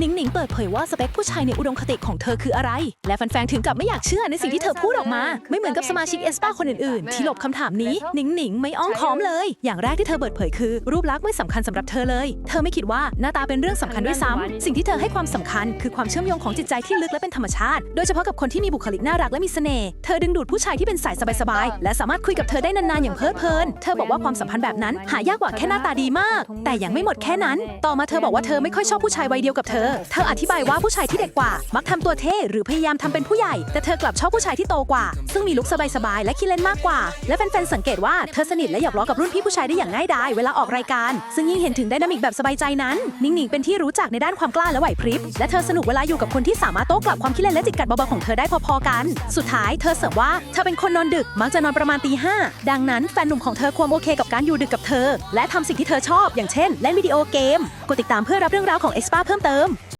หนิงหนิงเปิดเผยว่าสเปคผู้ชายในอุดมคติของเธอคืออะไร และแฟนๆ ถึงกับไม่อยากเชื่อในสิ่งที่เธอพูดออกมา ไม่เหมือนกับสมาชิกเอสปาคนอื่นๆ ที่หลบคำถามนี้ หนิงหนิงไม่อ้อมค้อมเลย อย่างแรกที่เธอเปิดเผยคือ รูปลักษณ์ไม่สำคัญสำหรับเธอเลย เธอไม่คิดว่าหน้าตาเป็นเรื่องสำคัญด้วยซ้ำสิ่งที่เธอให้ความสำคัญคือความเชื่อมโยงของจิตใจที่ลึกและเป็นธรรมชาติ โดยเฉพาะกับคนที่มีบุคลิกน่ารักและมีเสน่ห์ เธอดึงดูดผู้ชายที่เป็นสายสบายๆ และสามารถคุยกับเธอได้นานๆ อย่างเพลิดเพลิน เธอบอกว่าความสัมพันธ์แบบนั้น หายากกว่าแค่หน้าตาดีมาก แต่ยังไม่หมดแค่นั้น ต่อมาเธอบอกว่าเธอไม่ค่อยชอบผู้ชายวัยเดียวกับเธอเธออธิบายว่าผู้ชายที่เด็กกว่า มักทำตัวเท่หรือพยายามทำเป็นผู้ใหญ่ แต่เธอกลับชอบผู้ชายที่โตกว่า ซึ่งมีลุคสบายๆและขี้เล่นมากกว่า และแฟนๆสังเกตว่าเธอสนิทและหยอกล้อกับรุ่นพี่ผู้ชายได้อย่างง่ายดายเวลาออกรายการ ซึ่งยิ่งเห็นถึงไดนามิกแบบสบายใจนั้น นิ่งๆเป็นที่รู้จักในด้านความกล้าและไหวพริบ และเธอสนุกเวลาอยู่กับคนที่สามารถโต้กลับความขี้เล่นและจิกกัดเบาๆของเธอได้พอๆกัน สุดท้ายเธอเสริมว่าเธอเป็นคนนอนดึกมักจะนอนประมาณตีห้าดังนั้นแฟนหนุ่มของเธอควรโอเคกับการอยู่ดึกกับเธอ และทำสิ่งที่เธอชอบ อย่างเช่นเล่นวิดีโอเกม กดติดตามเพื่อรับเรื่องราวของเอ็กซ์ปาเพิ่มเติม